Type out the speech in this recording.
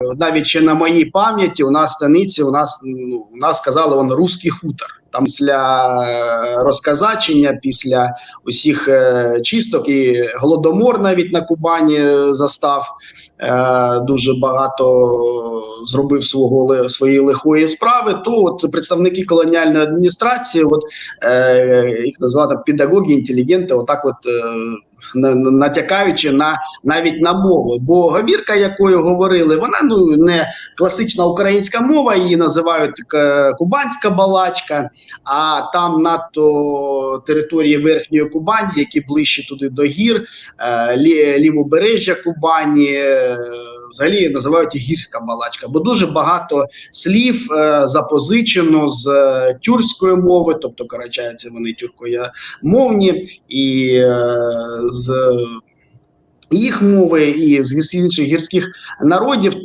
навіть ще на моїй пам'яті у нас в станиці, у нас ну, у нас сказали он русський хутор. Там після е, розказачення, після усіх е, чисток і голодомор навіть на Кубані е, застав е, дуже багато зробив свого своєї лихої справи. То от представники колоніальної адміністрації, от е, їх назвали там педагоги, інтелігенти, отак, от е, натякаючи на навіть на мову. Бо говірка, якою говорили, вона ну не класична українська мова, її називають е, кубанська балачка. А там надто території верхньої Кубані, які ближче туди до гір, е, лі- лівобережжя Кубані. Взагалі називають гірська балачка, бо дуже багато слів е, запозичено з е, тюркської мови, тобто карачаються вони тюркомовні, і е, з їх мови, і з інших гірських народів.